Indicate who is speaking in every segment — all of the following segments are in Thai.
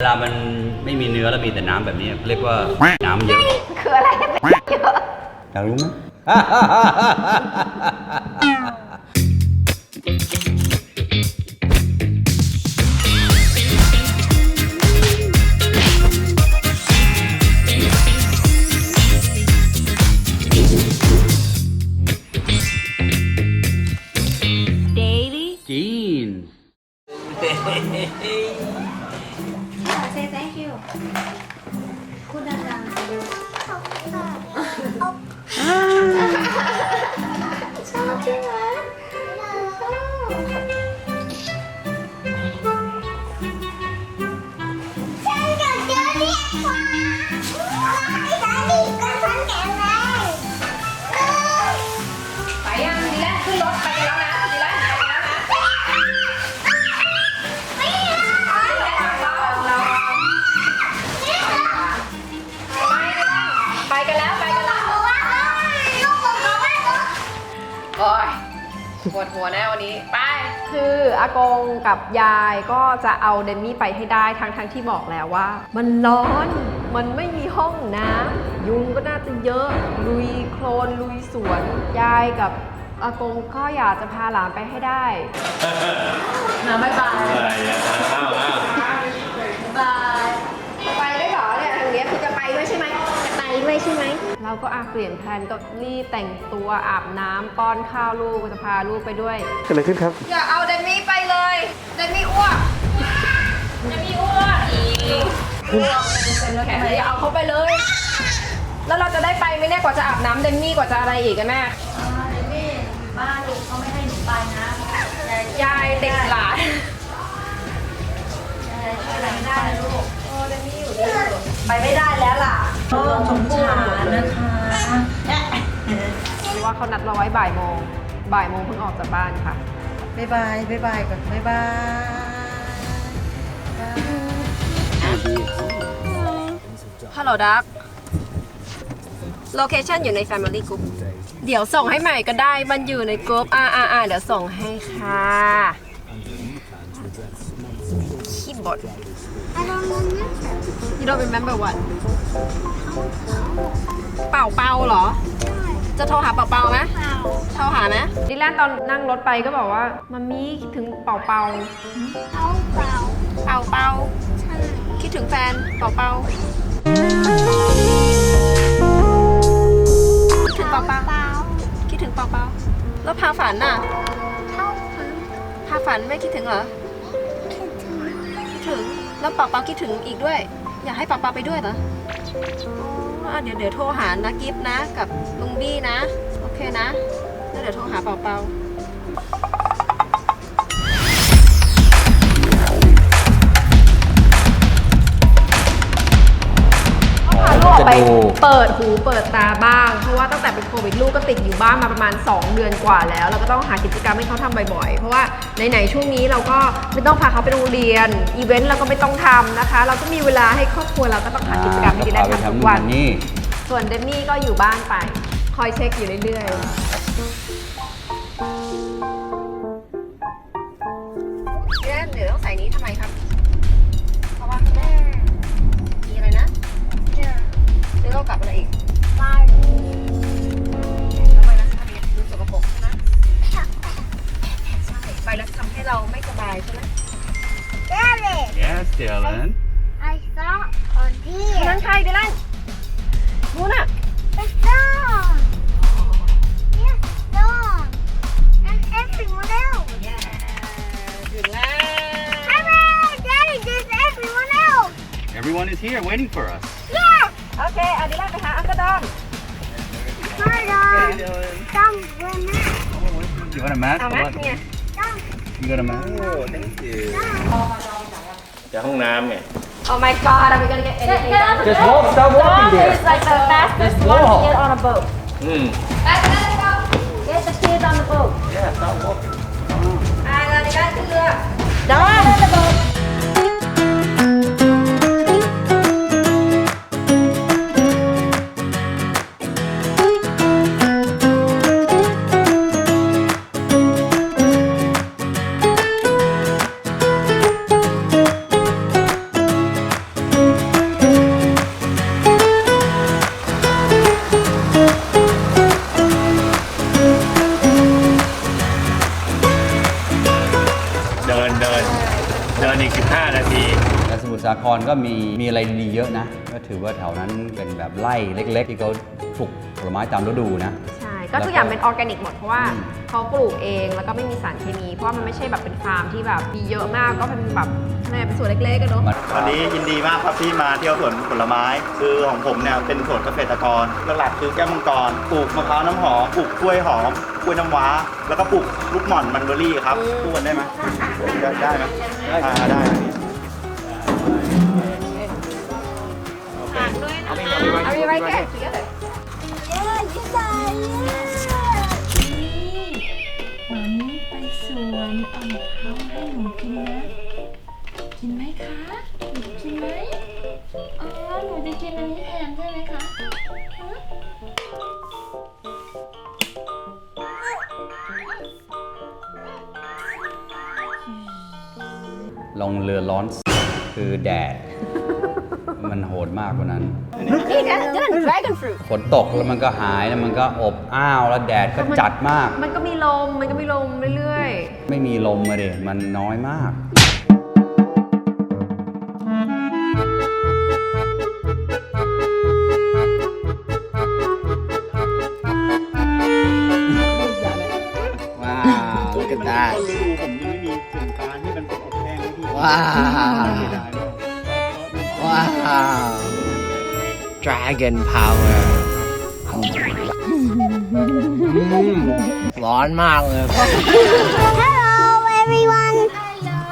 Speaker 1: เวลามันไม่มีเนื้อแล้วมีแต่น้ำแบบนี้เรียกว่าน้ำเยอะ
Speaker 2: คืออะไรเยอะ
Speaker 1: อยากรู้ไหม
Speaker 2: thank you พูดดังๆชอบใช่ไหม ปวดหัวแน่วันนี้ ไป
Speaker 3: คืออากงกับยายก็จะเอาเดมี่ไปให้ได้ทั้งทั้งๆที่บอกแล้วว่า มันร้อน มันไม่มีห้องน้ำยุงก็น่าจะเยอะ ลุยโคลนลุยสวน ยายกับอากงก็อยากจะพาหลานไปให้ได้
Speaker 2: นะบ๊ายบาย
Speaker 4: อะไรอะอ้าวอ้าว
Speaker 3: ใช่ไหม เราก็อาเปลี่ยนแผนก็รีบแต่งตัวอาบน้ำป้อนข้าวลูกจะพาลูกไปด้วย
Speaker 5: เกิดอะไรขึ้นครับ
Speaker 3: อย่าเอาเดมี่ไปเลย เดมี่อ้วก เดมี่อ้วกอีแขนอย่าเอาเขาไปเลย แล้วเราจะได้ไปไหมเนี่ยกว่าจะอาบน้ำเดมี่กว่าจะอะไรอีกกันแม่
Speaker 2: บ้านลูกเขาไม่ให้หนูไปนะ
Speaker 3: ยายเด็กหลาน
Speaker 2: ช่วยอะไรไม่ได้นะลูก ไปไม่ได้ แล้วล่ะโอ้สงสารนะคะ
Speaker 3: หรือว่าเขานัดเราไว้บ่ายโมง บ่ายโมงเพิ่งออกจากบ้านค่ะ
Speaker 6: บ๊ายบายบ๊ายบายก่อนบ๊ายบาย
Speaker 3: ฮัลโหลดักโลเคชันอยู่ใน Family Group เดี๋ยวส่งให้ใหม่ก็ได้ มันอยู่ในกรุ๊ปอ่าอ่าอ่าเดี๋ยวส่งให้ค่ะขี้บ่น You don't remember what เป่าเป่าเหรอ จะโทรหาเป่าเป่าไหมโทรหาไหมดิแลนตอนนั่งรถไปก็บอกว่ามัมมี่คิดถึงเป่าเป่าเป่าเป่าคิดถึงแฟนเป่าเป่าคิดถึงเป่าเป่าคิดถึงเป่าเป่าแล้วพาฝันน่ะพาฝันไม่คิดถึงเหรอคิดถึง แล้วเป่าเป่าคิดถึงอีกด้วย อยากให้เป่าเป่าไปด้วยเหรออ๋อเดี๋ยวเดี๋ยวโทรหานะกิฟนะกับลุงบี้นะ โอเคนะแล้วเดี๋ยวโทรหาเป่าเป่า ไปเปิดหูเปิดตาบ้าง เพราะว่าตั้งแต่เป็นโควิดลูกก็ติดอยู่บ้านมาประมาณ 2 เดือนกว่าแล้ว เราก็ต้องหากิจกรรมให้เขาทำบ่อยๆ เพราะว่าไหนๆช่วงนี้เราก็ไม่ต้องพาเขาไปโรงเรียน อีเวนต์เราก็ไม่ต้องทำนะคะ เราก็มีเวลาให้ครอบครัวเราก็ต้องหากิจกรรมให้ดีได้ทำทุกวัน
Speaker 1: นี่
Speaker 3: ส่วนเดมมี่ก็อยู่บ้านไป คอยเช็คอยู่เรื่อยๆ เดี๋ยวเรากลับอะไรอีกทำไมนะทำไมดูสกปรกใช่ไหมใช่ไปแล้วทำให้เราไม่สบายใช่ไหม
Speaker 1: yes Dylan
Speaker 7: I saw on
Speaker 3: คน
Speaker 7: here.
Speaker 3: นั้นใครเดี๋ยวไล่นู้นอ่ะ
Speaker 7: It's dog. Yes, dog. And everyone else.
Speaker 3: ถึงแล้ว
Speaker 7: Hooray! Daddy, there's everyone else.
Speaker 1: everyone is here waiting for us
Speaker 7: Yeah.
Speaker 3: โอเคเอาดิไล่ไปหาอังกระดอง
Speaker 7: Sorry, dog. Some women.
Speaker 1: you want a mat
Speaker 3: เอาไหม
Speaker 1: What?
Speaker 3: เนี่ย
Speaker 1: you got a mat
Speaker 4: จะห้องน้ำไง
Speaker 3: Oh my god, are we gonna get anything done?
Speaker 5: Just walk start walking there
Speaker 3: It's like the fastest one to get on a boat.
Speaker 4: อืม
Speaker 3: Let's go. Get the kids on the boat.
Speaker 4: yeah start walking
Speaker 3: อ่าเราจะได้ขึ้
Speaker 1: ครก็มีมีอะไรดีๆเยอะนะ ก็ถือว่าแถวนั้นเป็นแบบไร่เล็ก ๆ ที่เขาปลูกผลไม้ตามฤดูนะ
Speaker 3: ใช่ ก็ทุกอย่างเป็นออร์แกนิกหมด เพราะว่า
Speaker 1: อืม
Speaker 3: เขาปลูกเองแล้วก็ไม่มีสารเคมี เพราะว่ามันไม่ใช่แบบเป็นฟาร์มที่แบบมีเยอะมากก็เป็นแบบแม่เป็นส่วนเล็กๆกันเนาะ
Speaker 1: มัน
Speaker 8: วันนี้ยินดีมากครับที่มาเที่ยวสวนผลไม้ คือของผมเนี่ยเป็นสวนเกษตรกรหลักๆคือแก้วมังกรปลูกมะพร้าวน้ำหอมปลูกกล้วยหอมกล้วยน้ำว้า แล้วก็ปลูกลูกหม่อนมันเบอร์รี่ครับพูดกันได้ไหมได้ได้ไหมอ่าได้ ครับพี่
Speaker 3: Are you right there together
Speaker 9: วันนี้ไปสวนเอามะพร้าวให้หนูกินนะ กินไหมคะหนูกินไหมอ๋อหนูจะกินอันนี้แทนใช่ไหมคะฮะ
Speaker 1: ลงเรือร้อน คือแดด มันโหดมากกว่านั้น
Speaker 3: นี่นะนั่น dragon fruit
Speaker 1: ฝนตกแล้วมันก็หายแล้วมันก็อบอ้าวแล้วแดดก็จัดมาก
Speaker 3: มันก็มีลม มันก็มีลมเรื่อย
Speaker 1: ไม่มีลมมาดิมันน้อยมาก ว้าว look at that
Speaker 8: ต้นฤดูผมยังไม่มีถึงการที่มันเป็นอบแห้งให้พี่
Speaker 1: ว้าว
Speaker 8: เสียดายมาก
Speaker 1: ว้าว Dragon Power ร้อนมากเลย
Speaker 7: Hello, everyone.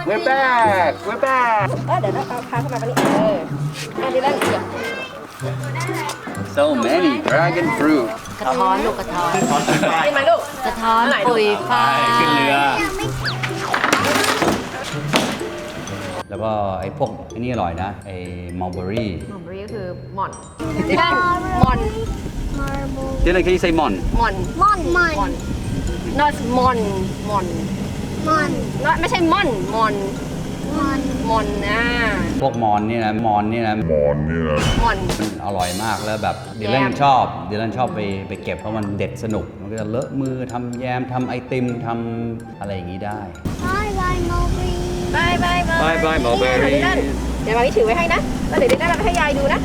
Speaker 8: We're back We're back
Speaker 3: ๆเออเดี๋ยวเราเอาพาเข้ามาตรงนี้เอออะดีแล้วเดี๋ยว
Speaker 1: so many dragon fruit
Speaker 6: กระท้อนลูกกระท้อน
Speaker 8: ขอชิมไป
Speaker 3: กินไหมลูก
Speaker 6: กระท้อนปุยฝ้าย
Speaker 1: ขึ้นเรือ แล้วก็ไอ้พวกไอ้นี่อร่อยนะไอ้มัลเบอรี่
Speaker 3: หอมเบอรี่ก็คือหม่อนดีแล้วหม่อน
Speaker 7: Marble.
Speaker 1: ที่นั่นคือไซมอน
Speaker 3: หม่อน
Speaker 7: Mon.
Speaker 3: หม่อน
Speaker 7: Mon.
Speaker 3: not หม่อนหม่อน
Speaker 7: Mon.
Speaker 3: not ไม่ใช่ม่อนหม่อน
Speaker 7: Mon.
Speaker 3: หม่อนนะ
Speaker 1: พวกมอนนี่นะมอนนี่นะ
Speaker 3: หม่อน
Speaker 1: มันอร่อยมากแล้วแบบดิ
Speaker 3: แยม
Speaker 1: ลันชอบดิลันชอบไปไปเก็บเพราะมันเด็ดสนุก มันก็จะเลอะมือทำแยมทำไอติมทำอะไรอย่างนี้ได้
Speaker 7: Bye bye, Mulberry.
Speaker 3: บายบายบาย
Speaker 1: Bye bye, mulberry
Speaker 3: ดีแลนเดี๋ยวมาพี่ถือไว้ให้นะ แล้วเดี๋ยวดีแลนเอาไปให้ยายดูนะ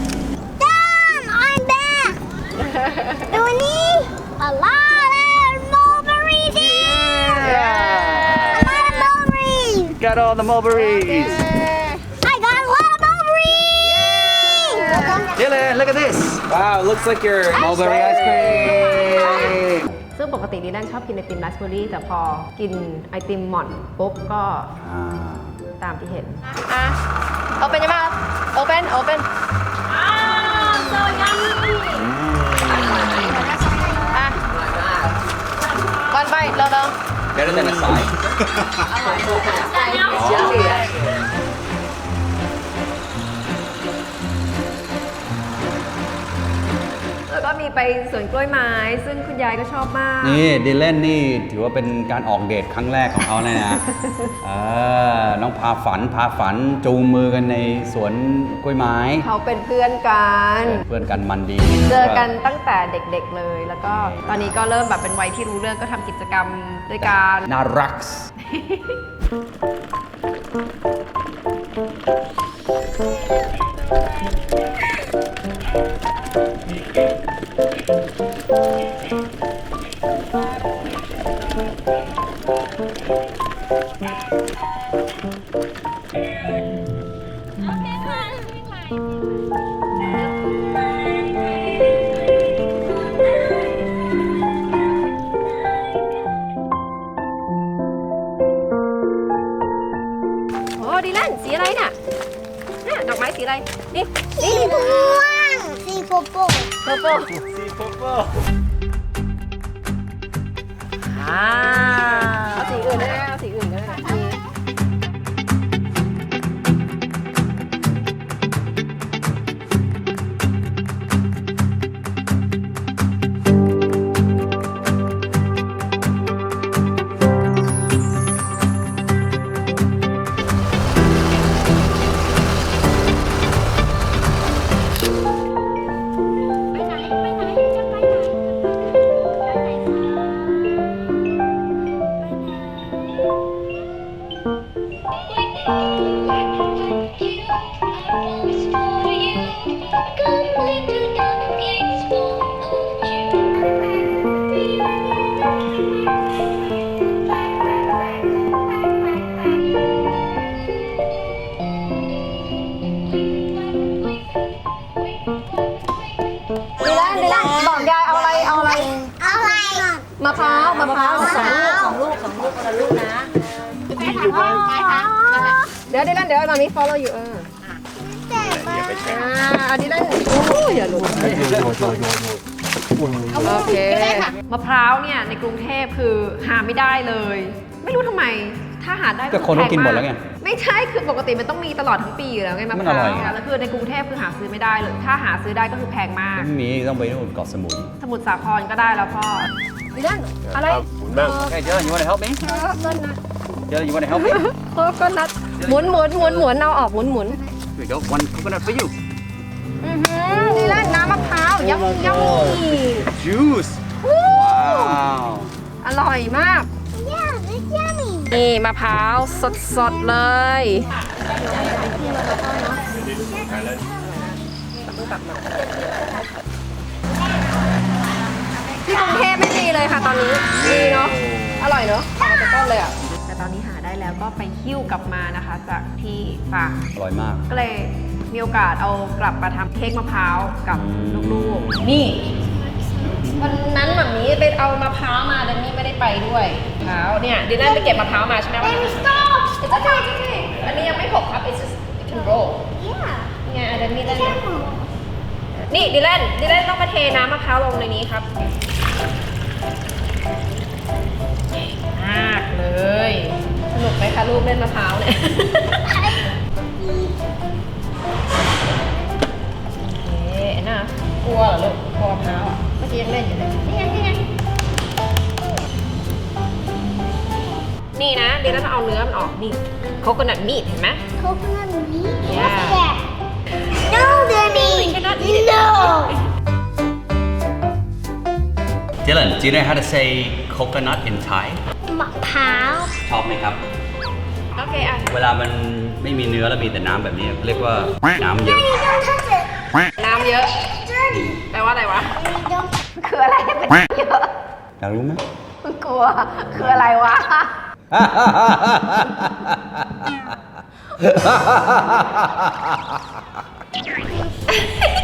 Speaker 7: Dad, I'm back. Doing a lot of mulberries here. A lot of mulberries.
Speaker 1: Got all the mulberries
Speaker 7: I got a lot of mulberries.
Speaker 1: Dylan look at this Wow looks like your mulberry ice cream
Speaker 3: ซึ่ง ปกติดีแลนชอบกินไอติมราสเบอร์รี่แต่พอกินไอติมหม่อนปุ๊บก็
Speaker 1: อ่า
Speaker 3: ตามที่เห็น อะ open your mouth open open อ่า so yummy อะก่อนไปเร็ว
Speaker 1: Better than a side
Speaker 3: มีไปสวนกล้วยไม้ ซึ่งคุณยายก็ชอบมาก
Speaker 1: นี่ดิเลนนี่ถือว่าเป็นการออกเดทครั้งแรกของเขาเลยนะเออน้องพาฝันพาฝันจูงมือกันในสวนกล้วยไม้
Speaker 3: เขาเป็นเพื่อนกัน
Speaker 1: เพื่อนกันมันดี
Speaker 3: เจอกันตั้งแต่เด็กๆเลย แล้วก็ตอนนี้ก็เริ่มแบบเป็นวัยที่รู้เรื่องก็ทำกิจกรรมด้วยกัน
Speaker 1: น่ารัก
Speaker 3: โ Thank
Speaker 8: you.
Speaker 3: thank you. เดี๋ยวดิลันเดี๋ยวมามี follow you เออ
Speaker 4: อย่าไปแช่
Speaker 3: อ่าเอาดิลันโอ้ยอย่าหลุด
Speaker 5: โยโยโยโยโยโย
Speaker 3: โอเคมะพร้าวเนี่ยในกรุงเทพคือหาไม่ได้เลย ไม่รู้ทำไมถ้าหาได้
Speaker 1: ก็คนเขากินหมดแล้วไง
Speaker 3: ไม่ใช่คือปกติมันต้องมีตลอดทั้งปีอยู่แล้วไงมะพร้าว
Speaker 1: อย
Speaker 3: แล้วคือในกรุงเทพคือหาซื้อไม่ได้เลยถ้าหาซื้อได้ก็คือแพงมาก
Speaker 1: ไม่มีต้องไปนู่นเกาะสมุย
Speaker 3: สมุทรสาครก็ได้แล้วพ่อดิลันอะไร
Speaker 4: หมุนบ้าง
Speaker 1: Okay Dylan you wanna help me
Speaker 3: ก็นัด
Speaker 1: Dylan you wanna help me
Speaker 3: ก็นัดหมุนหมุนหมุนหมุนเอาออกหมุนหมุน
Speaker 1: Here we go one coconut for you
Speaker 3: อือหือดิลันน้ำมะพร้าวยัมยัม
Speaker 1: juice wow
Speaker 3: อร่อยมาก
Speaker 7: Yeah, it's yummy.
Speaker 3: นี่มะพร้าวสดสดๆเลย ที่กรุงเทพไม่มีเลยค่ะตอนนี้มีเนาะ อร่อยเนาะเอามาจากต้นเลยอะแต่ตอนนี้หาได้แล้วก็ไปหิ้วกลับมานะคะ จากที่ฟาร์ม
Speaker 1: อร่อยมาก
Speaker 3: ก็เลยมีโอกาสเอากลับมาทำเค้กมะพร้าวกับลูกๆ นี่ วันนั้นแบบนี้ไปเอามะพร้าวมาแต่นี่ไม่ได้ไปด้วยมะพร้าวเนี่ยดิแลนไปเก็บมะพร้าวมาใช่ไหมวันนั้น
Speaker 7: Stop.
Speaker 3: It's okay, it's okay อันนี้ยังไม่หกครับ it's just it can roll
Speaker 7: Yeah.
Speaker 3: ไงอันนี้ได้
Speaker 7: Careful.
Speaker 3: นี่ดิแลนดิแลนต้องมาเทน้ำมะพร้าวลงในนี้ครับเก่งมากเลย สนุกไหมคะลูกเล่นมะพร้าวเนี่ยโอเคน่ากลัวเหรอลูก กลัวมะพร้าวอะ เมื่อกี้ยังเล่นอยู่เลย นี่ไงนี่ไงนี่นะเดี๋ยวเราเอาเนื้อมันออกนี่โคโคนัทมีดเห็นไหม
Speaker 7: Coconut meat?
Speaker 3: Yeah.
Speaker 7: What's that? No, Daddy.
Speaker 3: cannot eat it.
Speaker 7: No.
Speaker 1: Dylan do you know how to say coconut in Thai
Speaker 7: มะพร้าว
Speaker 1: ชอบไหมครับ
Speaker 3: โอเคอะ
Speaker 1: เวลามันไม่มีเนื้อแล้วมีแต่น้ำแบบนี้ เรียกว่าน้ำเยอะ
Speaker 7: Daddy, don't touch it.
Speaker 3: น้ำเยอะ
Speaker 7: Dirty.
Speaker 3: แปลว่าอะไรวะ
Speaker 7: Daddy, don't.
Speaker 3: คืออะไรเป็นเยอะ
Speaker 1: อยากรู้ไหม
Speaker 3: มันกลัว คืออะไรวะ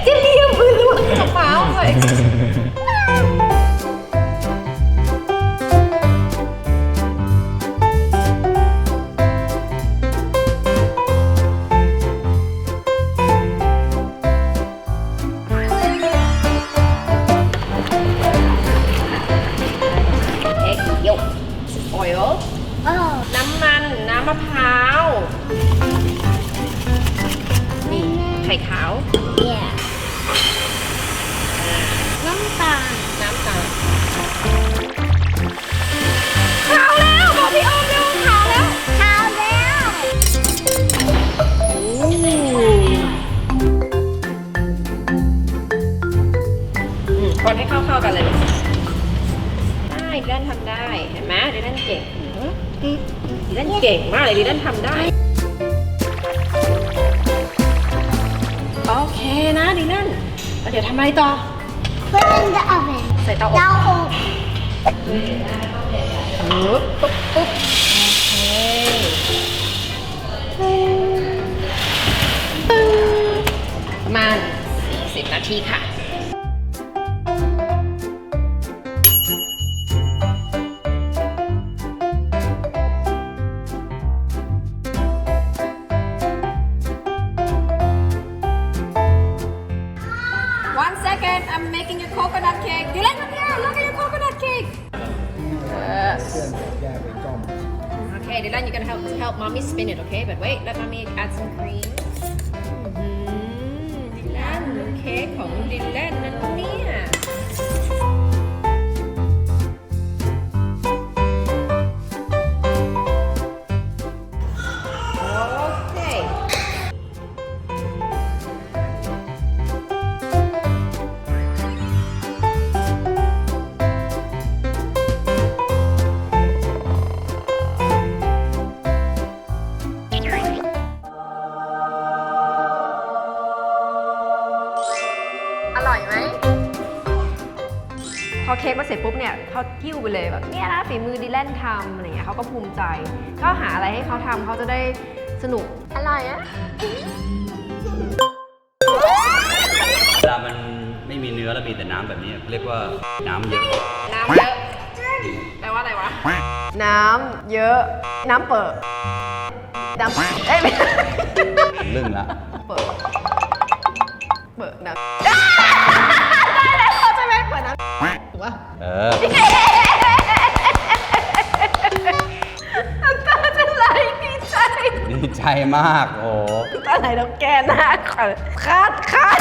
Speaker 3: จะเรียกมือลูกกระเป๋าเลย ให้เข้าๆกันเลยลูกได้ดิลันทำได้เห็นไหมดิลันเก่งดิลันเก่งมากเลยดิลันทำได้โอเคนะดิลันแล้วเดี๋ยวทำอะไรต่อ
Speaker 7: Put it in the oven.
Speaker 3: ใส่เตาอบ
Speaker 7: เตาอบ
Speaker 3: ปุ๊บปุ๊บปุ๊บโอเคประมาณ40นาทีค่ะ ค้ ร่อยไหมพอเค้กมาเสร็จปุ๊บเนี่ยเขากิ้วไปเลยแบบเนี่ยนะฝีมือดิแลนทำอะไรเงี้ยเขาก็ภูมิใจ ก็หาอะไรให้เขาทำเขาจะได้สนุก อร่อยอะ
Speaker 1: เวลามันไม่มีเนื้อแล้วมีแต่น้ำแบบนี้เรียกว่าน้ำเยอะ
Speaker 3: น้ำเยอะแปลว่าอะไรวะ น้ำเยอะ น้ำเปิดดำเอ้ยไม่
Speaker 1: ลึ่งละ
Speaker 3: เปิดเปิดน้ำ
Speaker 1: เออ
Speaker 3: น้ำตาจะไหลดีใจ
Speaker 1: ดีใจมากโอ้โห
Speaker 3: น้ำตาไหลแล้วแกหน้าขาดขาดขาด